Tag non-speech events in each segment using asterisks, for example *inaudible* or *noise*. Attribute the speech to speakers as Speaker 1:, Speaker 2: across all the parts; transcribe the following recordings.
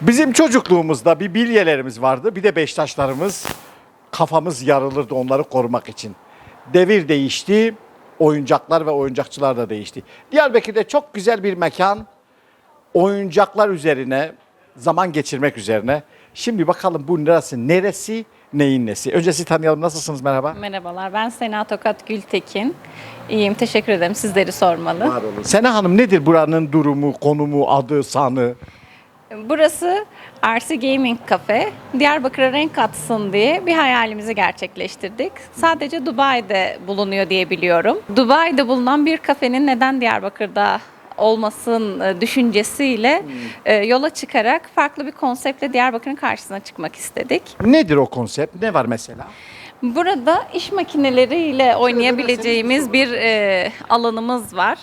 Speaker 1: Bizim çocukluğumuzda bir bilyelerimiz vardı. Bir de beştaşlarımız. Kafamız yarılırdı onları korumak için. Devir değişti. Oyuncaklar ve oyuncakçılar da değişti. Diyarbakır'da çok güzel bir mekan. Oyuncaklar üzerine, zaman geçirmek üzerine. Şimdi bakalım bu neresi, neresi, neyin nesi? Önce sizi tanıyalım. Nasılsınız? Merhaba.
Speaker 2: Merhabalar, ben Sena Tokat Gültekin. İyiyim, teşekkür ederim. Sizleri sormalı.
Speaker 1: Var olun. Sena Hanım nedir buranın durumu, konumu, adı, sanı?
Speaker 2: Burası RC Gaming Cafe. Diyarbakır'a renk katsın diye bir hayalimizi gerçekleştirdik. Sadece Dubai'de bulunuyor diye biliyorum. Dubai'de bulunan bir kafenin neden Diyarbakır'da olmasın e, düşüncesiyle e, yola çıkarak farklı bir konseptle Diyarbakır'ın karşısına çıkmak istedik.
Speaker 1: Nedir o konsept? Ne var mesela?
Speaker 2: Burada iş makineleriyle oynayabileceğimiz bir e, alanımız var.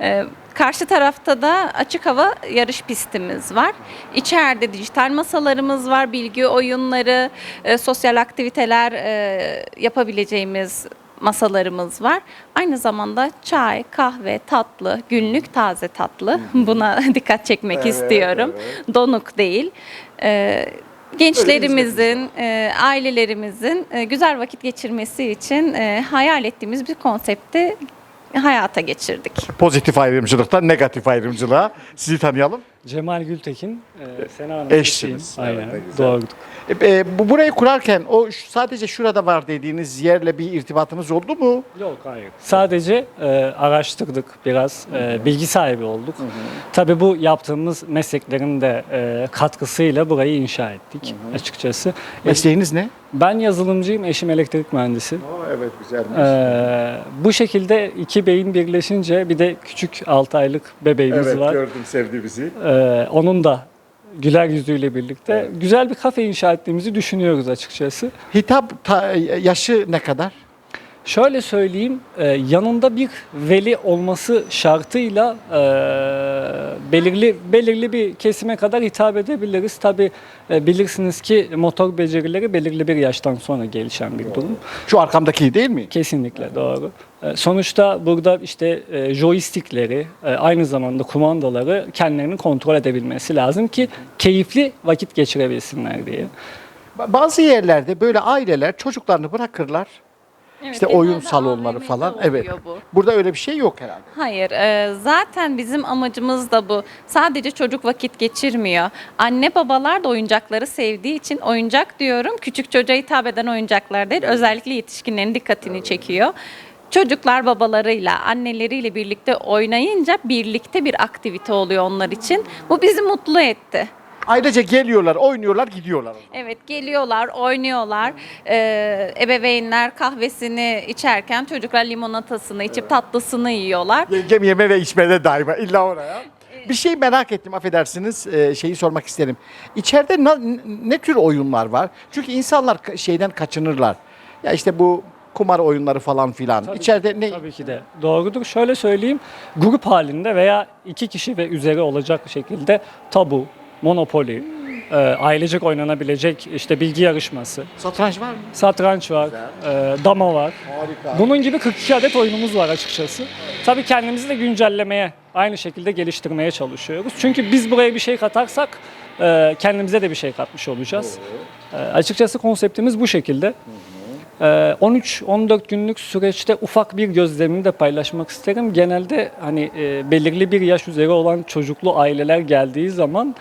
Speaker 2: E, karşı tarafta da açık hava yarış pistimiz var. İçeride dijital masalarımız var, bilgi oyunları, e, sosyal aktiviteler e, yapabileceğimiz masalarımız var. Aynı zamanda çay, kahve, tatlı, günlük taze tatlı. Buna *laughs* dikkat çekmek
Speaker 1: Evet,
Speaker 2: istiyorum. Donuk değil. E, gençlerimizin, e, ailelerimizin e, güzel vakit geçirmesi için e, hayal ettiğimiz bir konsepti hayata geçirdik.
Speaker 1: Pozitif ayrımcılıktan negatif ayrımcılığa sizi tanıyalım.
Speaker 3: Cemal Gültekin, e, Sena Hanım.
Speaker 1: Eşsiniz.
Speaker 3: Aynen,
Speaker 1: Evet,
Speaker 3: doğru.
Speaker 1: E, e, bu burayı kurarken o sadece şurada var dediğiniz yerle bir irtibatınız oldu mu?
Speaker 3: Yok, hayır. Sadece e, araştırdık biraz, e, bilgi sahibi olduk. Tabii bu yaptığımız mesleklerin de e, katkısıyla burayı inşa ettik açıkçası.
Speaker 1: Mesleğiniz ne?
Speaker 3: Ben yazılımcıyım, eşim elektrik mühendisi.
Speaker 1: evet güzel.
Speaker 3: E, bu şekilde iki beyin birleşince bir de küçük 6 aylık bebeğimiz var.
Speaker 1: gördüm sevdi bizi.
Speaker 3: E, onun da güler yüzüyle birlikte güzel bir kafe inşa ettiğimizi düşünüyoruz açıkçası.
Speaker 1: Hitap ta- yaşı ne kadar?
Speaker 3: Şöyle söyleyeyim, e, yanında bir veli olması şartıyla e, belirli belirli bir kesime kadar hitap edebiliriz. Tabi bilirsiniz ki motor becerileri belirli bir yaştan sonra gelişen bir durum.
Speaker 1: Şu arkamdaki değil mi?
Speaker 3: Kesinlikle doğru. E, sonuçta burada işte e, joystickleri, e, aynı zamanda kumandaları kendilerinin kontrol edebilmesi lazım ki keyifli vakit geçirebilsinler diye.
Speaker 1: Ba- Bazı yerlerde böyle aileler çocuklarını bırakırlar. İşte oyun salonları falan. Evet.
Speaker 2: Bu.
Speaker 1: Burada öyle bir şey yok herhalde.
Speaker 2: Hayır, e, zaten bizim amacımız da bu. Sadece çocuk vakit geçirmiyor. Anne babalar da oyuncakları sevdiği için oyuncak diyorum. Küçük çocuğa hitap eden oyuncaklar değil, özellikle yetişkinlerin dikkatini çekiyor. Çocuklar babalarıyla, anneleriyle birlikte oynayınca birlikte bir aktivite oluyor onlar için. Bu bizi mutlu etti.
Speaker 1: Ailece geliyorlar, oynuyorlar, gidiyorlar.
Speaker 2: Evet geliyorlar, oynuyorlar. Ee, ebeveynler kahvesini içerken çocuklar limonatasını içip tatlısını yiyorlar.
Speaker 1: Yengem yeme ve içmede daima illa oraya. Bir şey merak ettim affedersiniz e, şeyi sormak isterim. İçeride na- ne tür oyunlar var? Çünkü insanlar ka- şeyden kaçınırlar. Ya işte bu kumar oyunları falan filan.
Speaker 3: Tabii
Speaker 1: İçeride ne?
Speaker 3: Tabii ki de doğrudur. Şöyle söyleyeyim, grup halinde veya iki kişi ve üzeri olacak şekilde tabu, monopoli, e, ailecek oynanabilecek işte bilgi yarışması,
Speaker 1: Satranç var mı?
Speaker 3: satranç var, e, dama var.
Speaker 1: Harika.
Speaker 3: Bunun gibi 42 adet oyunumuz var açıkçası. Tabii kendimizi de güncellemeye, aynı şekilde geliştirmeye çalışıyoruz. Çünkü biz buraya bir şey katarsak e, kendimize de bir şey katmış olacağız. E, açıkçası konseptimiz bu şekilde. E, 13-14 günlük süreçte ufak bir gözlemimi de paylaşmak isterim. Genelde hani e, belirli bir yaş üzeri olan çocuklu aileler geldiği zaman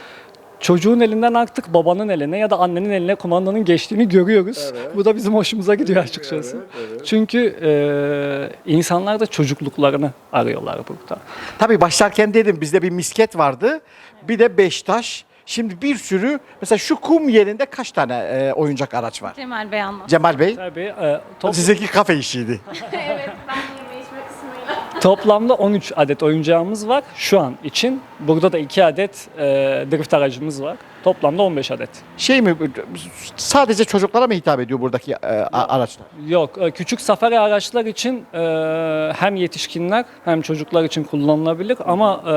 Speaker 3: çocuğun elinden artık babanın eline ya da annenin eline kumandanın geçtiğini görüyoruz. Bu da bizim hoşumuza gidiyor açıkçası. Çünkü e, insanlar da çocukluklarını arıyorlar burada.
Speaker 1: Tabii başlarken dedim bizde bir misket vardı. Bir de beş taş. Şimdi bir sürü mesela şu kum yerinde kaç tane e, oyuncak araç var?
Speaker 2: Cemal Bey anlat.
Speaker 1: Cemal Bey.
Speaker 3: Tabii e, top-
Speaker 1: Sizinki kafe işiydi. *laughs*
Speaker 2: evet ben.
Speaker 3: Toplamda 13 adet oyuncağımız var şu an için. Burada da 2 adet e, drift aracımız var. Toplamda 15 adet.
Speaker 1: Şey mi sadece çocuklara mı hitap ediyor buradaki e, araçlar?
Speaker 3: Yok, e, küçük safari araçlar için e, hem yetişkinler hem çocuklar için kullanılabilir ama e,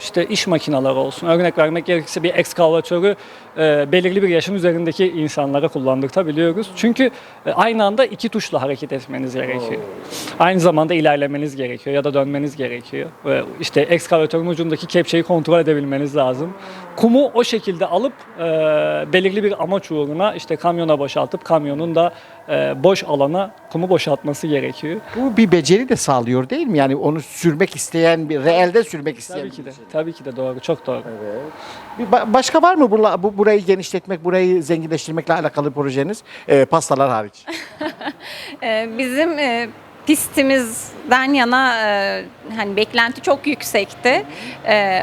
Speaker 3: işte iş makineleri olsun. Örnek vermek gerekirse bir ekskavatörü e, belirli bir yaşın üzerindeki insanlara kullandırtabiliyoruz. Çünkü e, aynı anda iki tuşla hareket etmeniz gerekiyor. Aynı zamanda ilerlemeniz gerekiyor ya da dönmeniz gerekiyor. Ve işte ekskavatörün ucundaki kepçeyi kontrol edebilmeniz lazım. Kumu o şekilde alıp e, belirli bir amaç uğruna işte kamyona boşaltıp kamyonun da e, boş alana kumu boşaltması gerekiyor.
Speaker 1: Bu bir beceri de sağlıyor değil mi? Yani onu sürmek isteyen, bir reelde sürmek isteyen.
Speaker 3: Tabii ki de. Tabii ki de doğru. Çok doğru.
Speaker 1: Bir ba- başka var mı burla- bu burayı genişletmek, burayı zenginleştirmekle alakalı projeniz? Ee, pastalar hariç.
Speaker 2: Ee, *laughs* *laughs* Bizim e, pistimizden yana e, hani beklenti çok yüksekti. Ee,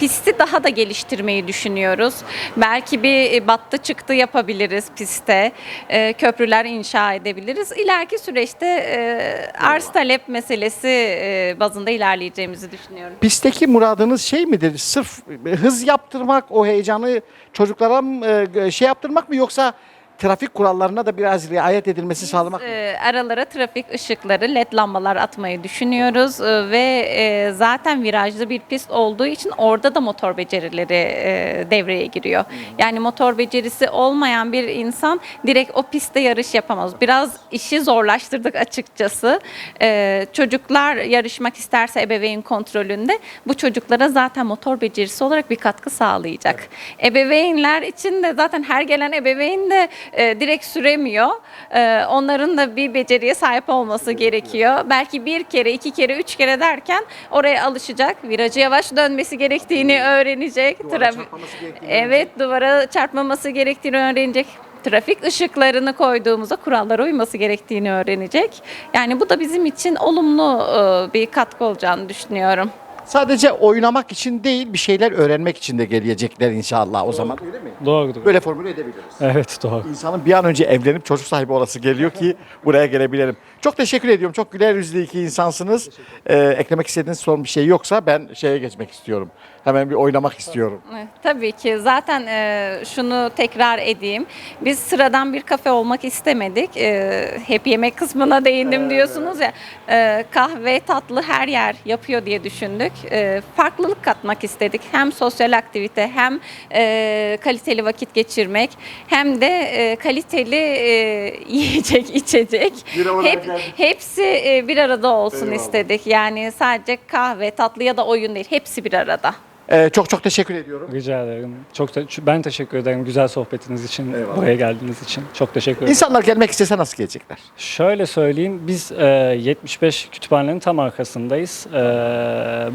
Speaker 2: Pisti daha da geliştirmeyi düşünüyoruz. Belki bir e, battı çıktı yapabiliriz pistte. Ee, Köprüler inşa edebiliriz. İleriki süreçte e, arz talep meselesi e, bazında ilerleyeceğimizi düşünüyorum.
Speaker 1: Pistteki muradınız şey midir? Sırf hız yaptırmak, o heyecanı çocuklara mı, e, şey yaptırmak mı yoksa trafik kurallarına da biraz riayet edilmesi sağlamak mı?
Speaker 2: E, aralara trafik ışıkları, led lambalar atmayı düşünüyoruz E, ve e, zaten virajlı bir pist olduğu için orada da motor becerileri e, devreye giriyor. Yani motor becerisi olmayan bir insan direkt o pistte yarış yapamaz. Biraz işi zorlaştırdık açıkçası. E, çocuklar yarışmak isterse ebeveyn kontrolünde bu çocuklara zaten motor becerisi olarak bir katkı sağlayacak. Ebeveynler için de zaten her gelen ebeveyn de e, direkt süremiyor. E, onların da bir beceriye sahip olması gerekiyor. Belki bir kere, iki kere, üç kere derken oraya alışacak. Virajı yavaş dönmesi gerektiğini öğrenecek.
Speaker 1: Duvara çarpmaması gerektiğini
Speaker 2: Evet, duvara çarpmaması gerektiğini öğrenecek. Trafik ışıklarını koyduğumuzda kurallara uyması gerektiğini öğrenecek. Yani bu da bizim için olumlu e, bir katkı olacağını düşünüyorum.
Speaker 1: Sadece oynamak için değil, bir şeyler öğrenmek için de gelecekler inşallah o zaman. Öyle mi?
Speaker 3: Doğrudur.
Speaker 1: Böyle formüle edebiliriz.
Speaker 3: Evet doğru.
Speaker 1: İnsanın bir an önce evlenip çocuk sahibi olası geliyor ki buraya gelebilelim. Çok teşekkür ediyorum. Çok güler yüzlü iki insansınız. Ee, eklemek istediğiniz son bir şey yoksa ben şeye geçmek istiyorum. Hemen bir oynamak istiyorum.
Speaker 2: Tabii ki. Zaten e, şunu tekrar edeyim. Biz sıradan bir kafe olmak istemedik. E, hep yemek kısmına değindim diyorsunuz ya. E, kahve, tatlı her yer yapıyor diye düşündük. E, farklılık katmak istedik. Hem sosyal aktivite hem e, kaliteli vakit geçirmek hem de e, kaliteli e, *laughs* yiyecek, içecek.
Speaker 1: Bir
Speaker 2: Hep,
Speaker 1: geldik.
Speaker 2: hepsi e, bir arada olsun
Speaker 1: Eyvallah.
Speaker 2: istedik. Yani sadece kahve, tatlı ya da oyun değil. Hepsi bir arada.
Speaker 1: Ee, çok çok teşekkür ediyorum.
Speaker 3: Rica ederim. Çok te- ben teşekkür ederim güzel sohbetiniz için,
Speaker 1: Eyvallah.
Speaker 3: buraya geldiğiniz için. Çok teşekkür ederim.
Speaker 1: İnsanlar gelmek istese nasıl gelecekler?
Speaker 3: Şöyle söyleyeyim, biz e, 75 kütüphanenin tam arkasındayız. E,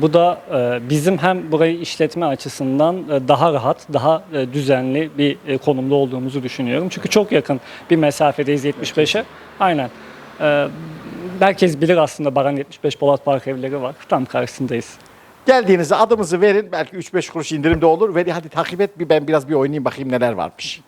Speaker 3: bu da e, bizim hem burayı işletme açısından e, daha rahat, daha e, düzenli bir e, konumda olduğumuzu düşünüyorum. Çünkü çok yakın bir mesafedeyiz 75'e. Aynen. E, herkes bilir aslında Baran 75 Polat Park evleri var. Tam karşısındayız.
Speaker 1: Geldiğinizde adımızı verin. Belki 3-5 kuruş indirim de olur. Ve hadi takip et bir ben biraz bir oynayayım bakayım neler varmış.